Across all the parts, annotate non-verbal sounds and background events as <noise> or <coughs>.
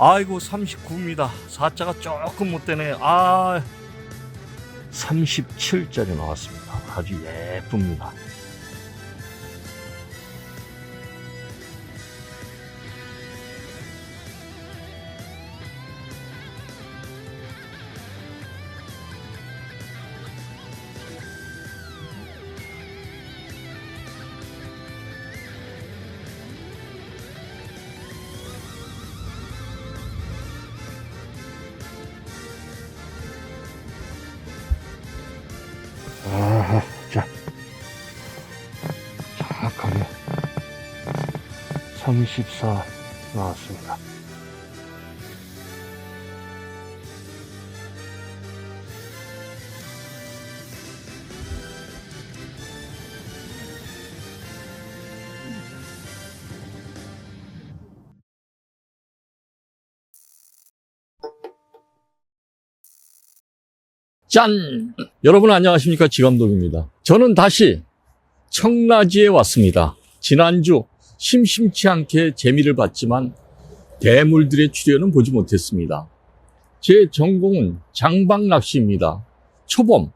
아이고 39입니다. 4자가 조금 못 되네. 아 37짜리 나왔습니다. 아주 예쁩니다. 34 나왔습니다. 짠! 여러분 안녕하십니까 지감독입니다. 저는 다시 청라지에 왔습니다. 지난주 심심치 않게 재미를 봤지만 대물들의 출현은 보지 못했습니다. 제 전공은 장박 낚시입니다. 초범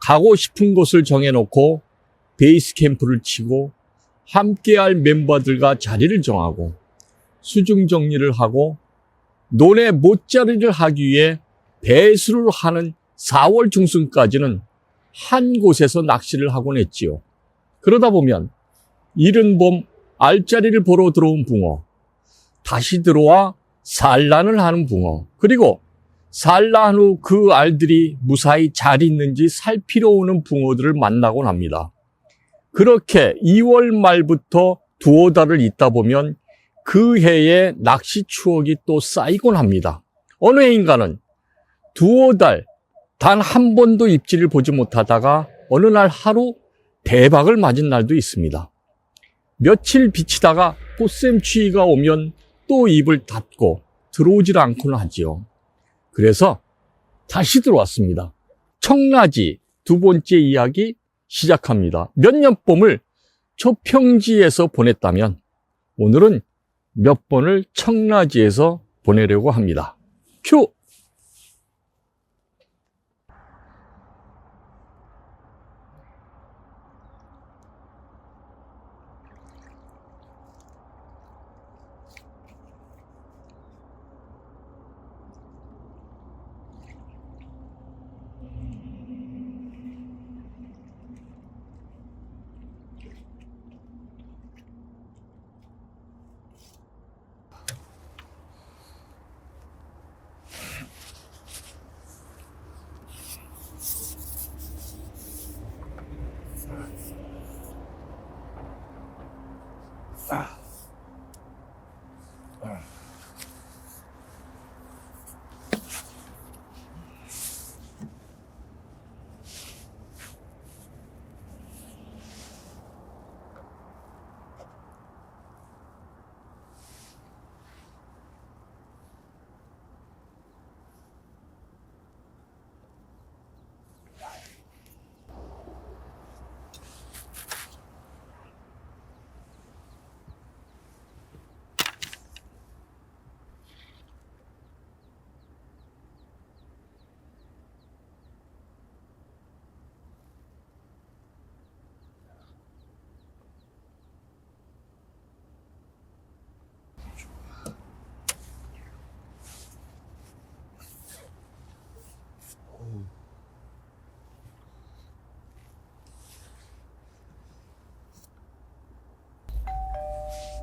가고 싶은 곳을 정해놓고 베이스 캠프를 치고 함께할 멤버들과 자리를 정하고 수중 정리를 하고 논의 못자리를 하기 위해 배수를 하는 4월 중순까지는 한 곳에서 낚시를 하곤 했지요. 그러다 보면 이른 봄 알짜리를 보러 들어온 붕어, 다시 들어와 산란을 하는 붕어, 그리고 산란 후 그 알들이 무사히 잘 있는지 살피러 오는 붕어들을 만나곤 합니다. 그렇게 2월 말부터 두어 달을 있다 보면 그 해의 낚시 추억이 또 쌓이곤 합니다. 어느 해인가는 두어 달 단 한 번도 입질을 보지 못하다가 어느 날 하루 대박을 맞은 날도 있습니다. 며칠 비치다가 꽃샘 추위가 오면 또 입을 닫고 들어오질 않고는 하지요. 그래서 다시 들어왔습니다. 청라지 두 번째 이야기 시작합니다. 몇 년 봄을 초평지에서 보냈다면 오늘은 몇 번을 청라지에서 보내려고 합니다. 큐!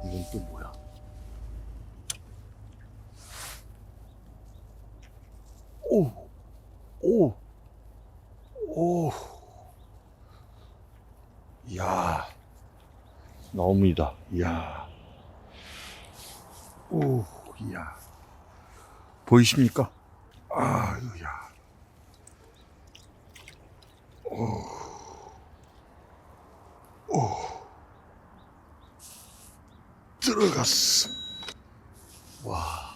이건 또 뭐야? 오, 오, 오, 이야, 나옵니다. 이야, 오, 이야, 보이십니까? 아유야, 오, 오. 들어갔어. 와.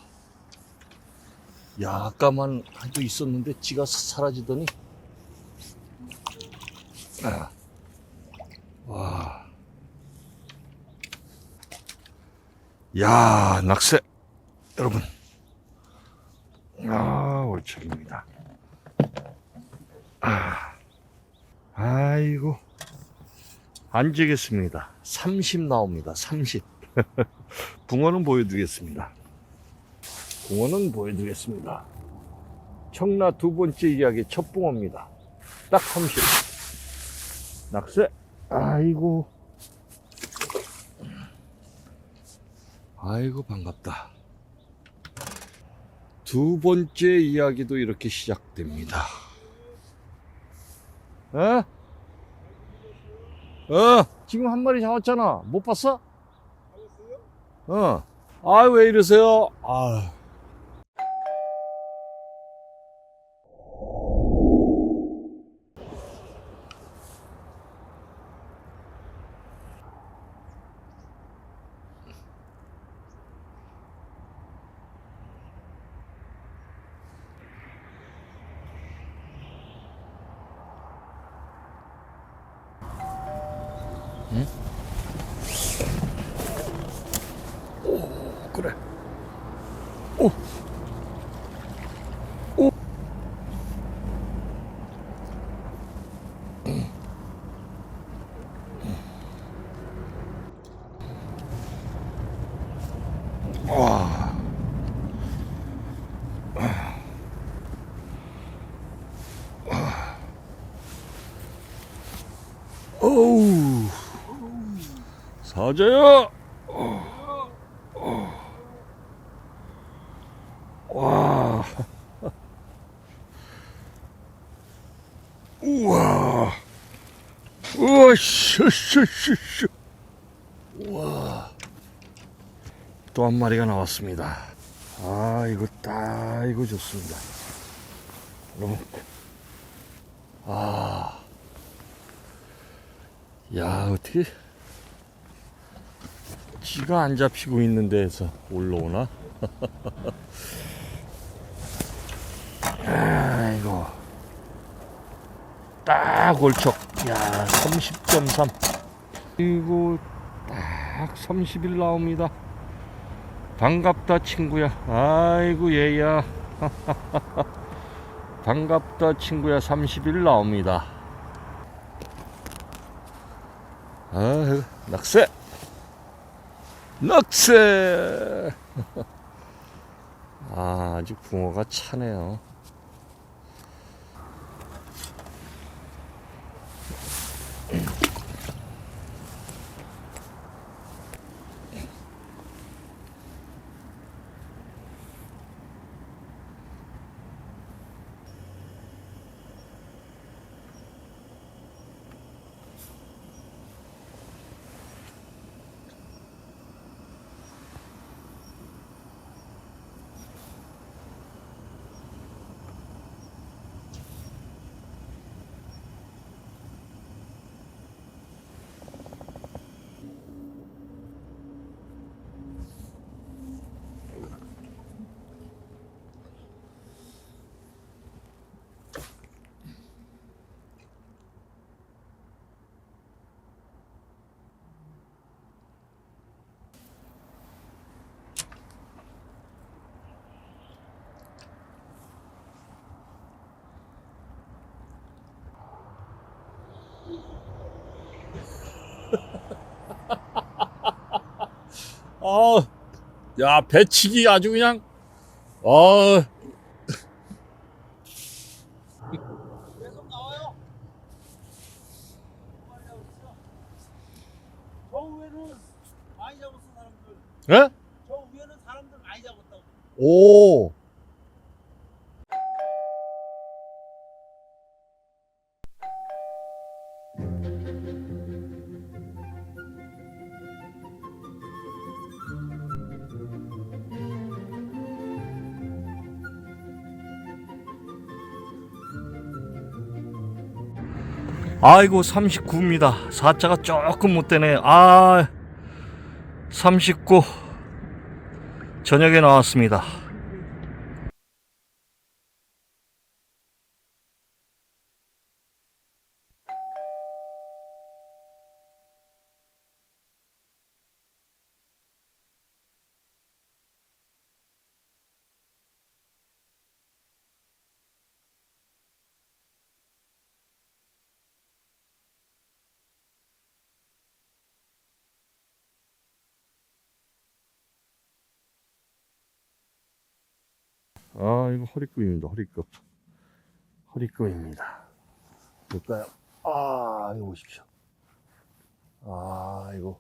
야, 아까만 한도 있었는데 지가 사라지더니. 아. 와. 야, 낙새. 여러분. 아, 월척입니다. 아, 아이고. 안 지겠습니다. 30 나옵니다. 30. <laughs> 붕어는 보여드리겠습니다. 붕어는 보여드리겠습니다. 청라 두 번째 이야기 첫 붕어입니다. 딱 30. 낙세. 아이고. 아이고, 반갑다. 두 번째 이야기도 이렇게 시작됩니다. 어? 어, 지금 한 마리 잡았잖아. 못 봤어? 어. 아, 왜 이러세요? 아. 어우. 사자야. 와. 우와. 우와, 슈슈슈슈. 우와. 또 한 마리가 나왔습니다. 아, 이거 딱, 이거 좋습니다. 여러분. 아. 야, 어떻게. 지가 안 잡히고 있는 데에서 올라오나? <laughs> 아이고. 딱 골척. 야, 30.3. 그리고 딱 30일 나옵니다. 반갑다, 친구야. 아이고, 얘야. <laughs> 반갑다, 친구야. 30일 나옵니다. 아, 낙세! 낙세! <laughs> 아, 아직 붕어가 차네요. 아, 야, 배치기 아주 그냥, 어, 아이고 39입니다. 4자가 조금 못 되네. 아 39. 저녁에 나왔습니다. 아, 이거 허리끈입니다, 허리끈. 허리끈입니다. 볼까요? 아, 이거 보십시오. 아, 이거.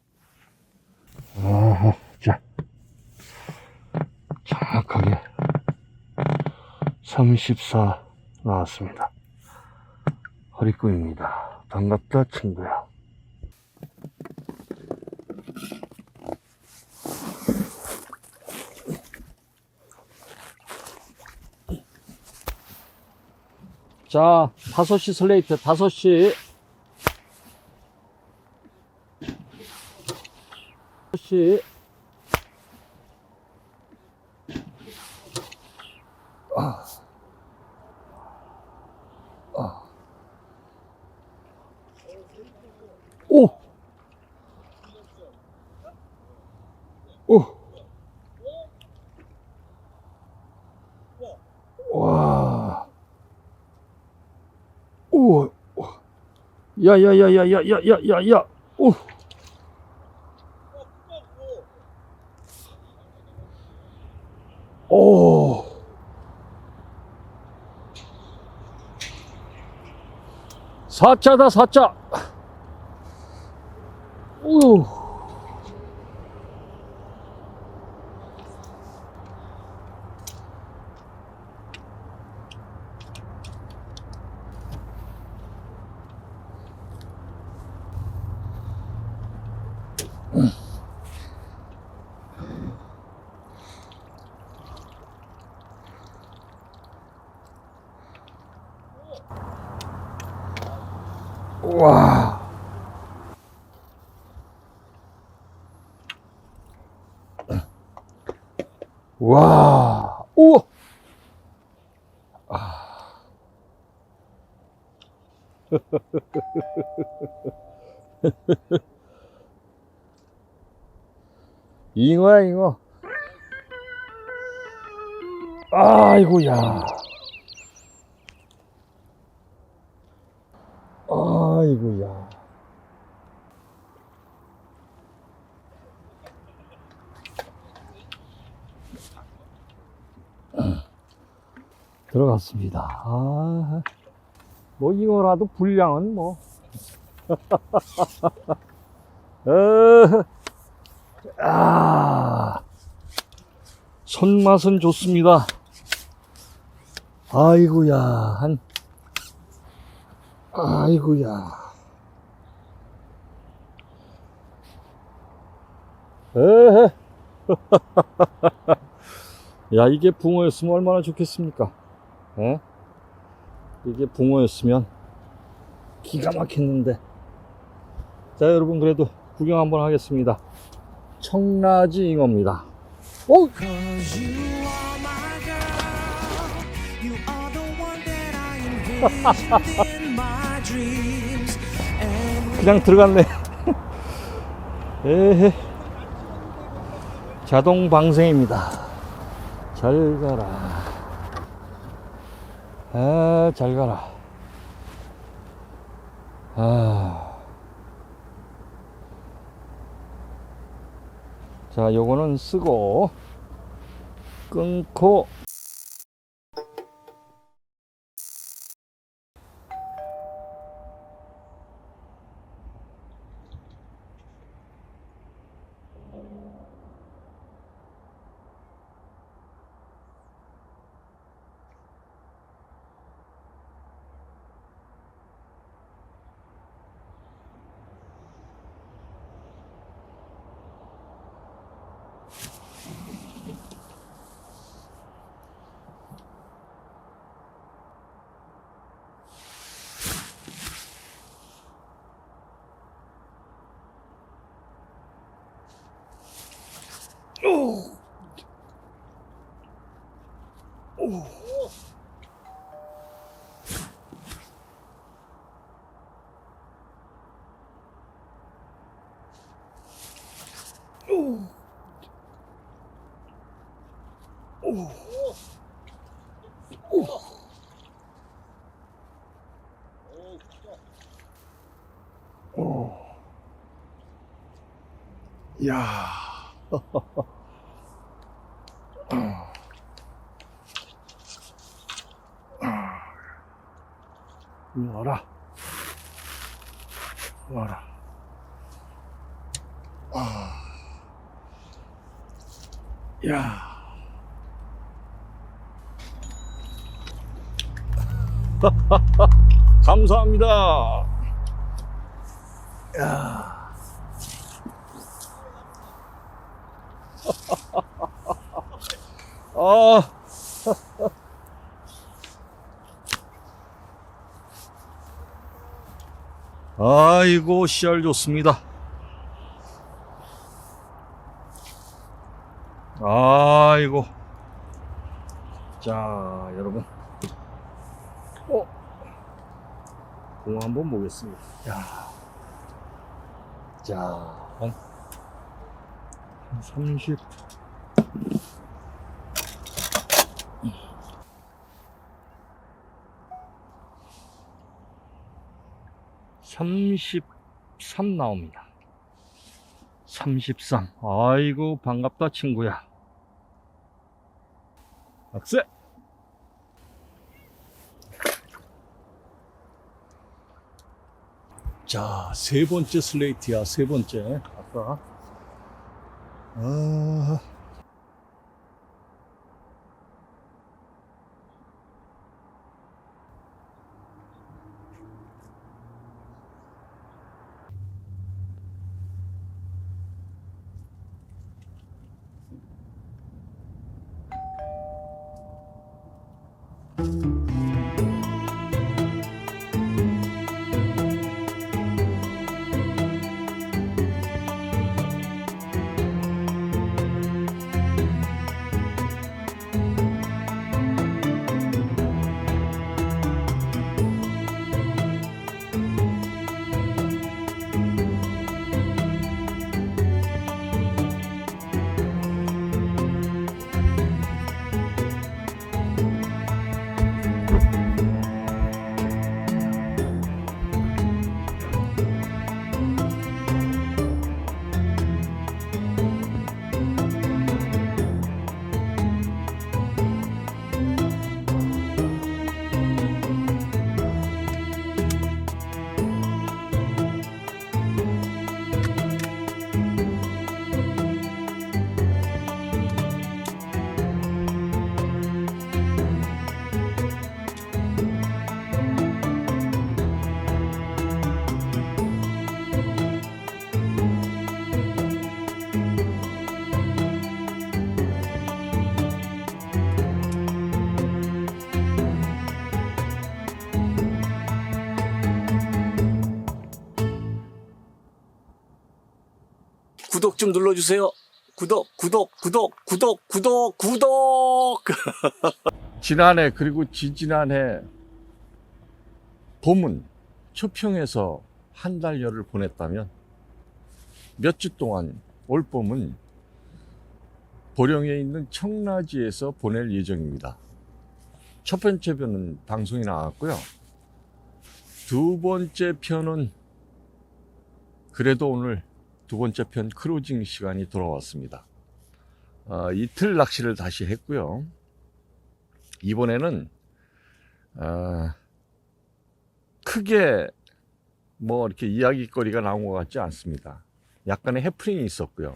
아, 자. 정확하게 34 나왔습니다. 허리끈입니다. 반갑다, 친구야. 자, 5시 슬레이트, 5시. 5시. 오! 오! 와. 오. 야, 야, 야, 야, 야, 야, 야, 야, 야. 오. 오. 사자다, 사자. 오. 와. 와. 오. <laughs> 잉어야, 잉어. 아이고야. 아이고야. 들어갔습니다. 아, 뭐, 잉어라도 분량은 뭐. <laughs> 어, 아, 손맛은 좋습니다. 아이고야, 한, 아이고야. 에헤. <laughs> 야, 이게 붕어였으면 얼마나 좋겠습니까? 에? 이게 붕어였으면 기가 막혔는데. 자, 여러분, 그래도 구경 한번 하겠습니다. 청라지 잉어입니다. 오! And <laughs> 그냥 들어갔네. <laughs> 에헤. 자동 방생입니다. 잘 가라. 아, 잘 가라. 아. 자, 요거는 쓰고, 끊고, 오. 오. 오. 야. <laughs> <laughs> 감사합니다. 야. <laughs> 아. <laughs> 아이고 씨알 좋습니다. 아이고. 자, 여러분. 공 한번 보겠습니다. 야. 자, 한, 한 30. 삼십삼 나옵니다. 33. 아이고, 반갑다, 친구야. 악세! 자, 세 번째 슬레이트야, 세 번째. 아까. 아. 구독 좀 눌러주세요. 구독, 구독, 구독, 구독, 구독, 구독! <laughs> 지난해 그리고 지지난해 봄은 초평에서 한 달여를 보냈다면 몇 주 동안 올 봄은 보령에 있는 청라지에서 보낼 예정입니다. 첫 번째 편은 방송이 나왔고요. 두 번째 편은 그래도 오늘 두 번째 편 크루징 시간이 돌아왔습니다. 아, 이틀 낚시를 다시 했고요. 이번에는 아, 크게 뭐 이렇게 이야기거리가 나온 것 같지 않습니다. 약간의 해프닝이 있었고요.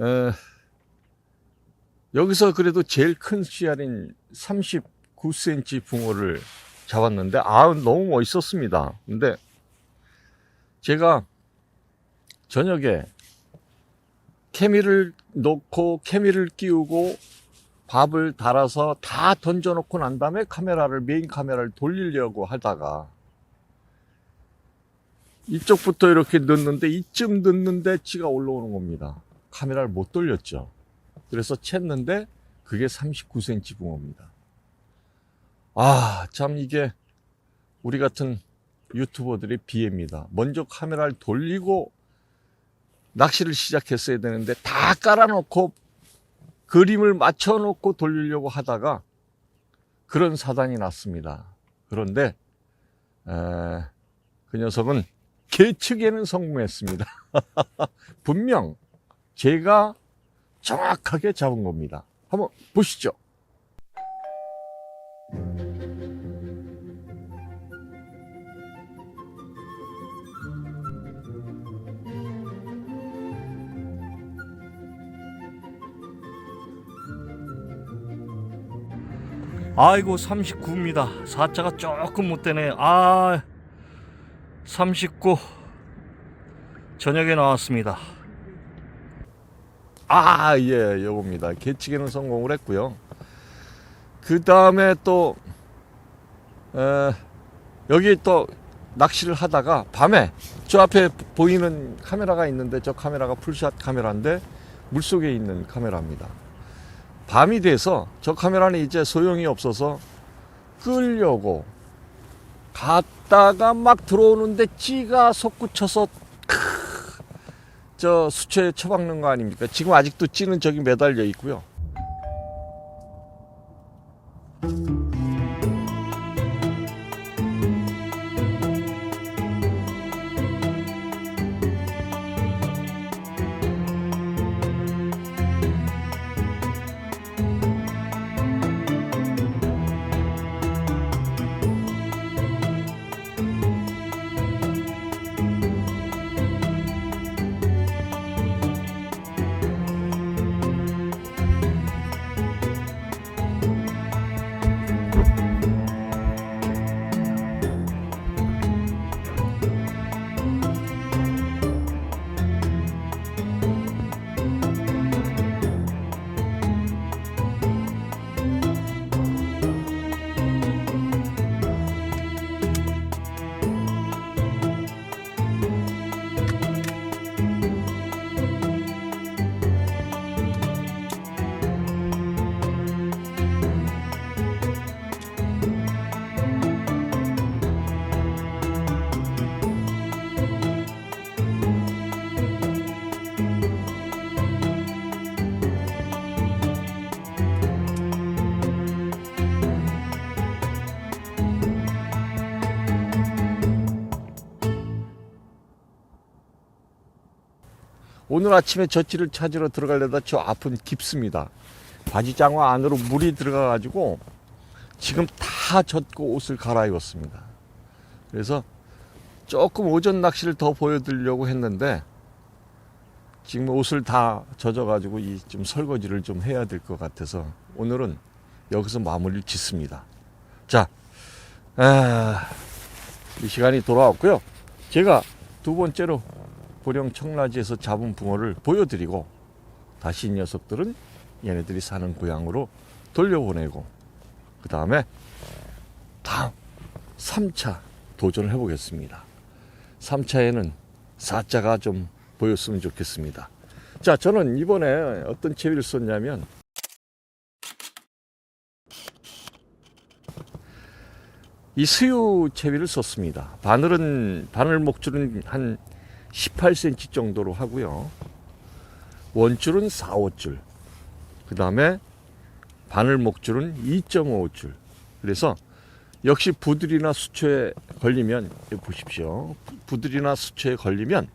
에, 여기서 그래도 제일 큰 씨알인 39cm 붕어를 잡았는데 아 너무 멋있었습니다. 근데 제가 저녁에 케미를 놓고 케미를 끼우고 밥을 달아서 다 던져놓고 난 다음에 카메라를 메인 카메라를 돌리려고 하다가 이쪽부터 이렇게 넣는데 이쯤 넣는데 치가 올라오는 겁니다. 카메라를 못 돌렸죠. 그래서 챘는데 그게 39cm 붕어입니다. 아, 참 이게 우리 같은 유튜버들의 비애입니다. 먼저 카메라를 돌리고 낚시를 시작했어야 되는데 다 깔아놓고 그림을 맞춰놓고 돌리려고 하다가 그런 사단이 났습니다. 그런데 에, 그 녀석은 계측에는 성공했습니다. <laughs> 분명 제가 정확하게 잡은 겁니다. 한번 보시죠. 아이고 39입니다. 사자가 조금 못 되네. 아 39 저녁에 나왔습니다. 아, 예, 요겁니다. 개치기는 성공을 했고요. 그 다음에 또, 에, 여기 또 낚시를 하다가 밤에 저 앞에 보이는 카메라가 있는데 저 카메라가 풀샷 카메라인데 물속에 있는 카메라입니다. 밤이 돼서 저 카메라는 이제 소용이 없어서 끌려고 갔다가 막 들어오는데 찌가 솟구쳐서 저 수초에 처박는 거 아닙니까? 지금 아직도 찌는 저기 매달려 있고요. 오늘 아침에 젖지를 찾으러 들어가려다 저 앞은 깊습니다. 바지장화 안으로 물이 들어가가지고 지금 다 젖고 옷을 갈아입었습니다. 그래서 조금 오전 낚시를 더 보여드리려고 했는데 지금 옷을 다 젖어가지고 이 좀 설거지를 좀 해야 될 것 같아서 오늘은 여기서 마무리를 짓습니다. 자, 아, 이 시간이 돌아왔고요. 제가 두 번째로 보령 청라지에서 잡은 붕어를 보여드리고 다시 이 녀석들은 얘네들이 사는 고향으로 돌려보내고 그 다음에 다음 3차 도전을 해보겠습니다. 3차에는 사자가 좀 보였으면 좋겠습니다. 자, 저는 이번에 어떤 채비를 썼냐면 이 수유 채비를 썼습니다. 바늘은 바늘 목줄은 한 18cm 정도로 하고요. 원줄은 4, 5줄. 그 다음에 바늘 목줄은 2.5줄. 그래서 역시 부들이나 수초에 걸리면 보십시오. 부들이나 수초에 걸리면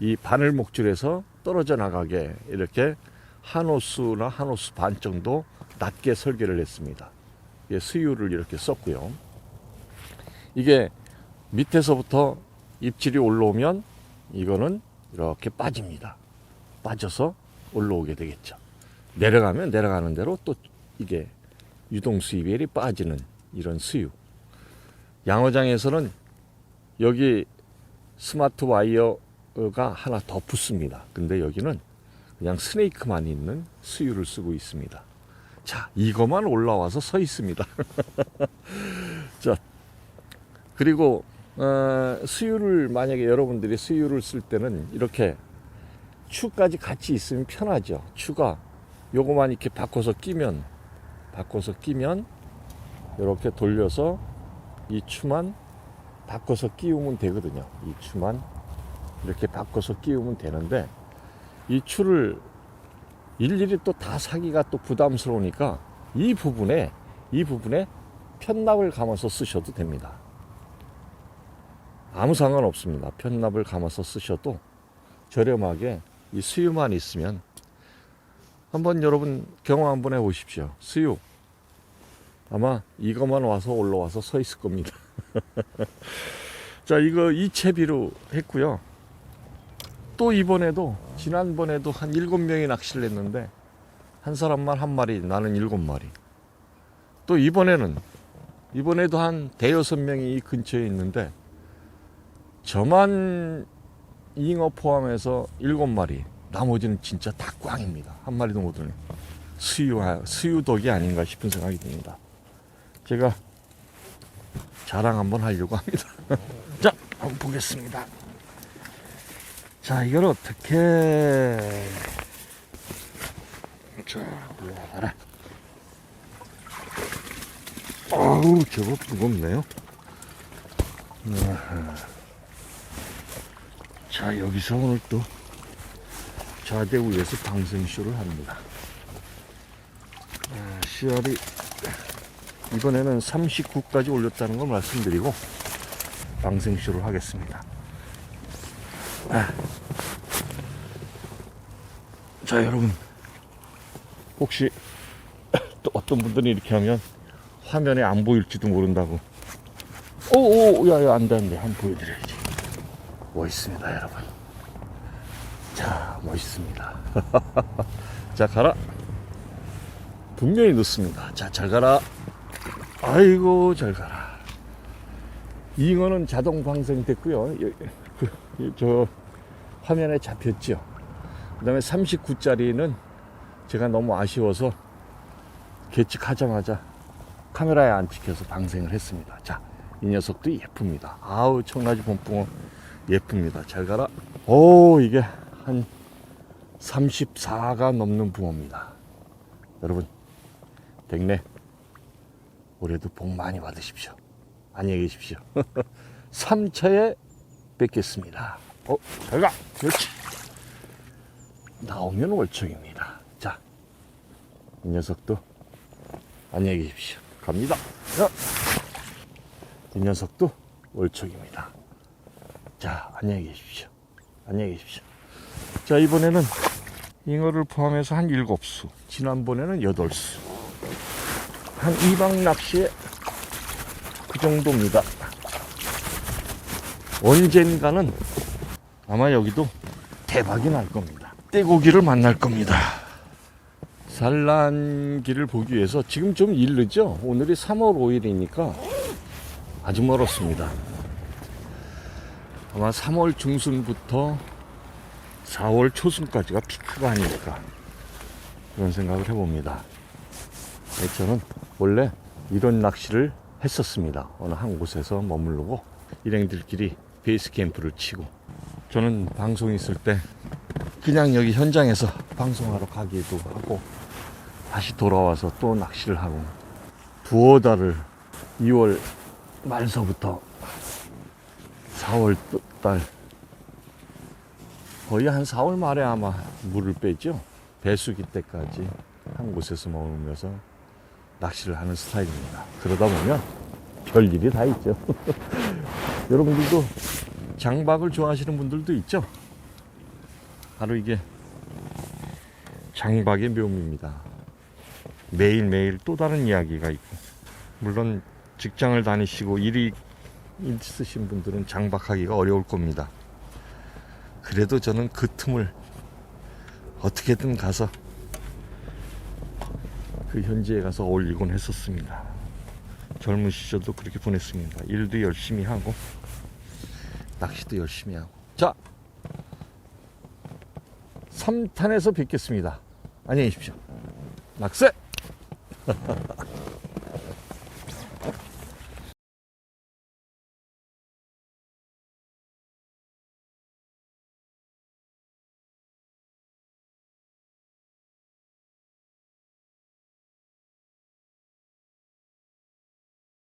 이 바늘 목줄에서 떨어져 나가게 이렇게 한 호수나 한 호수 반 정도 낮게 설계를 했습니다. 예, 수유를 이렇게 썼고요. 이게 밑에서부터 입질이 올라오면 이거는 이렇게 빠집니다. 빠져서 올라오게 되겠죠. 내려가면 내려가는 대로 또 이게 유동 수입이 빠지는 이런 수유. 양어장에서는 여기 스마트 와이어가 하나 더 붙습니다. 근데 여기는 그냥 스네이크만 있는 수유를 쓰고 있습니다. 자, 이것만 올라와서 서 있습니다. <laughs> 자, 그리고 어, 수유를 만약에 여러분들이 수유를 쓸 때는 이렇게 추까지 같이 있으면 편하죠. 추가 요거만 이렇게 바꿔서 끼면 바꿔서 끼면 이렇게 돌려서 이 추만 바꿔서 끼우면 되거든요. 이 추만 이렇게 바꿔서 끼우면 되는데 이 추를 일일이 또 다 사기가 또 부담스러우니까 이 부분에 이 부분에 편납을 감아서 쓰셔도 됩니다. 아무 상관없습니다. 편납을 감아서 쓰셔도 저렴하게 이 수유만 있으면 한번 여러분 경험 한번 해보십시오. 수유 아마 이것만 와서 올라와서 서 있을 겁니다. <laughs> 자 이거 이채비로 했고요. 또 이번에도 지난번에도 한 일곱 명이 낚시를 했는데 한 사람만 한 마리, 나는 일곱 마리. 또 이번에는 이번에도 한 대여섯 명이 이 근처에 있는데 저만 잉어 포함해서 일곱 마리. 나머지는 진짜 다 꽝입니다. 한 마리도 못 오네. 수유 수유독이 아닌가 싶은 생각이 듭니다. 제가 자랑 한번 하려고 합니다. <laughs> 자, 한번 보겠습니다. 자, 이걸 어떻게 자. 아우, 제법 무겁네요. 아하. 자, 여기서 오늘 또 좌대 위에서 방생쇼를 합니다. 아, 씨알이 이번에는 39까지 올렸다는 걸 말씀드리고 방생쇼를 하겠습니다. 아. 자, 여러분. 혹시 <coughs> 또 어떤 분들이 이렇게 하면 화면에 안 보일지도 모른다고. 오, 오, 야, 야, 안 돼, 안 돼. 한번 보여드려야지. 멋있습니다, 여러분. 자, 멋있습니다. <laughs> 자, 가라. 분명히 넣습니다. 자, 잘 가라. 아이고, 잘 가라. 잉어는 자동 방생됐고요. 여- 그, 이- 저 화면에 잡혔죠. 그 다음에 39짜리는 제가 너무 아쉬워서 개측하자마자 카메라에 안 찍혀서 방생을 했습니다. 자, 이 녀석도 예쁩니다. 아우, 청라지 봄붕어 예쁩니다. 잘 가라. 오, 이게 한 34가 넘는 붕어입니다. 여러분, 백내 올해도 복 많이 받으십시오. 안녕히 계십시오. <laughs> 3차에 뵙겠습니다. 어, 잘 가. 그렇지. 나오면 월척입니다. 자, 이 녀석도 안녕히 계십시오. 갑니다. 자, 이 녀석도 월척입니다. 자, 안녕히 계십시오. 안녕히 계십시오. 자, 이번에는 잉어를 포함해서 한 7수. 지난번에는 8수. 한 2박 낚시에 그 정도입니다. 언젠가는 아마 여기도 대박이 날 겁니다. 떼고기를 만날 겁니다. 산란기를 보기 위해서 지금 좀 이르죠? 오늘이 3월 5일이니까 아주 멀었습니다. 아마 3월 중순부터 4월 초순까지가 피크가 아닐까 그런 생각을 해봅니다. 네, 저는 원래 이런 낚시를 했었습니다. 어느 한 곳에서 머무르고 일행들끼리 베이스 캠프를 치고 저는 방송 있을 때 그냥 여기 현장에서 방송하러 가기도 하고 다시 돌아와서 또 낚시를 하고 두어 달을 2월 말서부터 4월 달 거의 한 4월 말에 아마 물을 빼죠. 배수기 때까지 한 곳에서 머물면서 낚시를 하는 스타일입니다. 그러다 보면 별일이 다 있죠. <laughs> 여러분들도 장박을 좋아하시는 분들도 있죠. 바로 이게 장박의 묘미입니다. 매일매일 또 다른 이야기가 있고, 물론 직장을 다니시고 일이 있으신 분들은 장박하기가 어려울 겁니다. 그래도 저는 그 틈을 어떻게든 가서 그 현지에 가서 어울리곤 했었습니다. 젊은 시절도 그렇게 보냈습니다. 일도 열심히 하고 낚시도 열심히 하고. 자, 3탄에서 뵙겠습니다. 안녕히 계십시오. 낙세! <laughs>